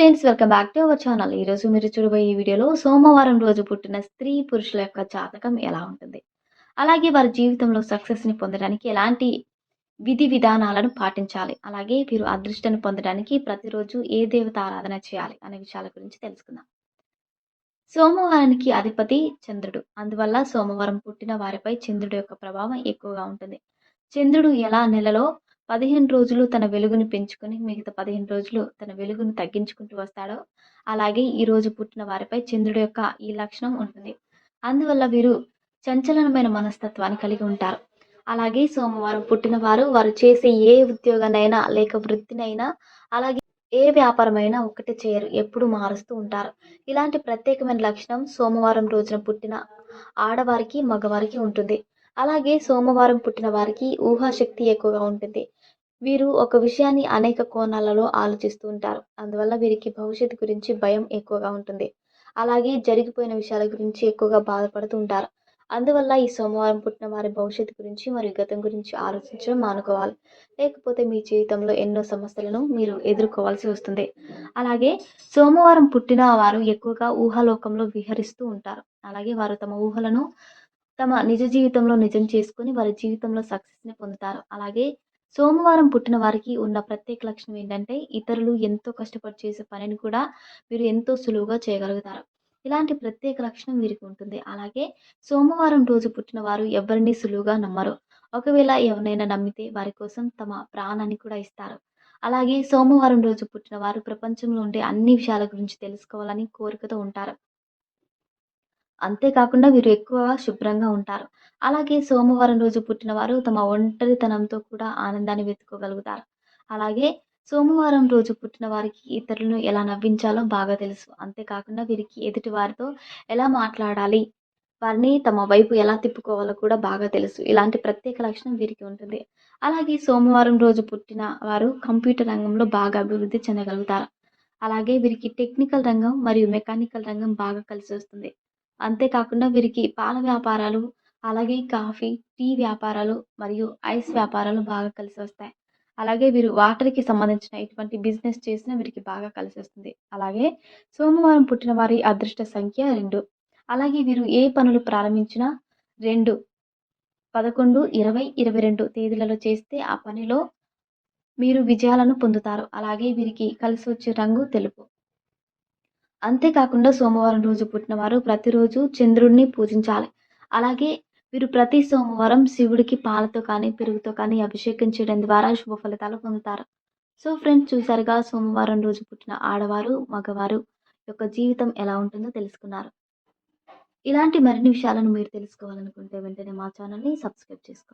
Friends welcome back to our channel. ఈరోజు మీరు చూడబోయే ఈ వీడియోలో సోమవారం రోజు పుట్టిన స్త్రీ పురుషుల యొక్క జాతకం ఎలా ఉంటుంది? అలాగే వారి జీవితంలో సక్సెస్ని పొందడానికి ఎలాంటి విధి విధానాలను పాటించాలి? అలాగే వీరు అదృష్టాన్ని పొందడానికి ప్రతిరోజు ఏ దేవత ఆరాధన చేయాలి అనే విషయాల గురించి తెలుసుకుందాం. సోమవారానికి అధిపతి చంద్రుడు. అందువల్ల సోమవారం పుట్టిన వారిపై చంద్రుడి యొక్క ప్రభావం ఎక్కువగా ఉంటుంది. చంద్రుడు ఎలా నెలలో పదిహేను రోజులు తన వెలుగుని పెంచుకొని మిగతా పదిహేను రోజులు తన వెలుగును తగ్గించుకుంటూ వస్తాడో అలాగే ఈ రోజు పుట్టిన వారిపై చంద్రుడి యొక్క ఈ లక్షణం ఉంటుంది. అందువల్ల వీరు చంచలనమైన మనస్తత్వాన్ని కలిగి ఉంటారు. అలాగే సోమవారం పుట్టిన వారు వారు చేసే ఏ ఉద్యోగానైనా లేక వృత్తినైనా అలాగే ఏ వ్యాపారమైనా ఒకటి చేయరు ఎప్పుడు మారుస్తూ ఉంటారు. ఇలాంటి ప్రత్యేకమైన లక్షణం సోమవారం రోజున పుట్టిన ఆడవారికి మగవారికి ఉంటుంది. అలాగే సోమవారం పుట్టిన వారికి ఊహాశక్తి ఎక్కువగా ఉంటుంది. వీరు ఒక విషయాన్ని అనేక కోణాలలో ఆలోచిస్తూ ఉంటారు. అందువల్ల వీరికి భవిష్యత్తు గురించి భయం ఎక్కువగా ఉంటుంది. అలాగే జరిగిపోయిన విషయాల గురించి ఎక్కువగా బాధపడుతూ ఉంటారు. అందువల్ల ఈ సోమవారం పుట్టిన వారి భవిష్యత్తు గురించి మరియు గతం గురించి ఆలోచించడం మానుకోవాలి. లేకపోతే మీ జీవితంలో ఎన్నో సమస్యలను మీరు ఎదుర్కోవాల్సి వస్తుంది. అలాగే సోమవారం పుట్టిన వారు ఎక్కువగా ఊహాలోకంలో విహరిస్తూ ఉంటారు. అలాగే వారు తమ ఊహలను తమ నిజ జీవితంలో నిజం చేసుకొని వారి జీవితంలో సక్సెస్ని పొందుతారు. అలాగే సోమవారం పుట్టిన వారికి ఉన్న ప్రత్యేక లక్షణం ఏంటంటే ఇతరులు ఎంతో కష్టపడి చేసే పనిని కూడా మీరు ఎంతో సులువుగా చేయగలుగుతారు. ఇలాంటి ప్రత్యేక లక్షణం వీరికి ఉంటుంది. అలాగే సోమవారం రోజు పుట్టిన వారు ఎవరిని సులువుగా నమ్మరు. ఒకవేళ ఎవరినైనా నమ్మితే వారి కోసం తమ ప్రాణాన్ని కూడా ఇస్తారు. అలాగే సోమవారం రోజు పుట్టిన వారు ప్రపంచంలో ఉండే అన్ని విషయాల గురించి తెలుసుకోవాలని కోరికతో ఉంటారు. అంతేకాకుండా వీరు ఎక్కువ శుభ్రంగా ఉంటారు. అలాగే సోమవారం రోజు పుట్టిన వారు తమ ఒంటరితనంతో కూడా ఆనందాన్ని వెతుకోగలుగుతారు. అలాగే సోమవారం రోజు పుట్టిన వారికి ఇతరులను ఎలా నవ్వించాలో బాగా తెలుసు. అంతేకాకుండా వీరికి ఎదుటి వారితో ఎలా మాట్లాడాలి వారిని తమ వైపు ఎలా తిప్పుకోవాలో కూడా బాగా తెలుసు. ఇలాంటి ప్రత్యేక లక్షణం వీరికి ఉంటుంది. అలాగే సోమవారం రోజు పుట్టిన వారు కంప్యూటర్ రంగంలో బాగా అభివృద్ధి చెందగలుగుతారు. అలాగే వీరికి టెక్నికల్ రంగం మరియు మెకానికల్ రంగం బాగా కలిసి వస్తుంది. అంతేకాకుండా వీరికి పాల వ్యాపారాలు అలాగే కాఫీ టీ వ్యాపారాలు మరియు ఐస్ వ్యాపారాలు బాగా కలిసి వస్తాయి. అలాగే వీరు వాటర్కి సంబంధించిన ఎటువంటి బిజినెస్ చేసినా వీరికి బాగా కలిసి వస్తుంది. అలాగే సోమవారం పుట్టిన వారి అదృష్ట సంఖ్య రెండు. అలాగే వీరు ఏ పనులు ప్రారంభించినా రెండు పదకొండు ఇరవై ఇరవై రెండు తేదీలలో చేస్తే ఆ పనిలో మీరు విజయాలను పొందుతారు. అలాగే వీరికి కలిసి వచ్చే రంగు తెలుపు. అంతేకాకుండా సోమవారం రోజు పుట్టినవారు ప్రతిరోజు చంద్రుడిని పూజించాలి. అలాగే వీరు ప్రతి సోమవారం శివుడికి పాలతో కానీ పెరుగుతో కానీ అభిషేకం చేయడం ద్వారా శుభ ఫలితాలు పొందుతారు. సో ఫ్రెండ్స్ చూసారుగా సోమవారం రోజు పుట్టిన ఆడవారు మగవారు యొక్క జీవితం ఎలా ఉంటుందో తెలుసుకున్నారు. ఇలాంటి మరిన్ని విషయాలను మీరు తెలుసుకోవాలనుకుంటే వెంటనే మా ఛానల్ని సబ్స్క్రైబ్ చేసుకోండి.